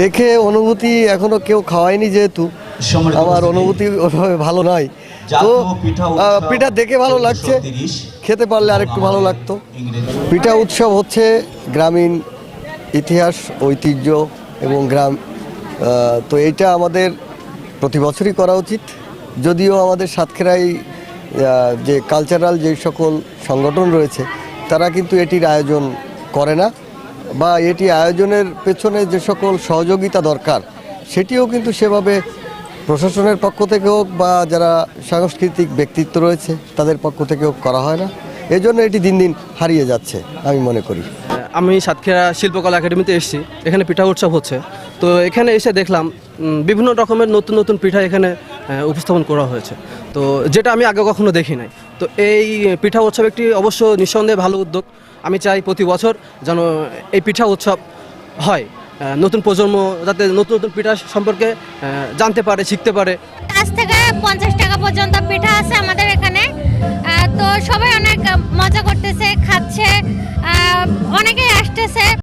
দেখে অনুভূতি এখনও কেউ খাওয়ায়নি যেহেতু। আমার অনুভূতি ওইভাবে ভালো নয় তো পিঠা দেখে ভালো লাগছে। খেতে পারলে আরেকটু ভালো লাগতো। পিঠা উৎসব হচ্ছে গ্রামীণ ইতিহাস ঐতিহ্য এবং গ্রাম। তো এইটা আমাদের প্রতি বছরই করা উচিত। যদিও আমাদের সাতক্ষীরায় যে কালচারাল যে সকল সংগঠন রয়েছে তারা কিন্তু এটির আয়োজন করে না। বা এটি আয়োজনের পেছনে যে সকল সহযোগিতা দরকার, সেটিও কিন্তু সেভাবে প্রশাসনের পক্ষ থেকে হোক বা যারা সাংস্কৃতিক ব্যক্তিত্ব রয়েছে, তাদের পক্ষ থেকে হোক করা হয় না। এজন্য এটি দিন দিন হারিয়ে যাচ্ছে, আমি মনে করি। আমি সাতক্ষীরা শিল্পকলা একাডেমিতে এসেছি, এখানে পিঠা উৎসব হচ্ছে। তো এখানে এসে দেখলাম বিভিন্ন রকমের নতুন নতুন পিঠা এখানে উপস্থাপন করা হয়েছে। তো যেটা আমি আগে কখনো দেখি নাই। তো এই পিঠা উৎসব একটি অবশ্য নিঃসন্দেহে ভালো উদ্যোগ। আমি চাই প্রতি বছর যেন এই পিঠা উৎসব হয়। নতুন প্রজন্ম যাতে নতুন নতুন পিঠা সম্পর্কে জানতে পারে, শিখতে পারে। আজ থেকে পঞ্চাশ টাকা পর্যন্ত পিঠা আছে আমাদের এখানে। তো সবাই অনেক মজা করতেছে, খাচ্ছে অনেকেই আসতেছে।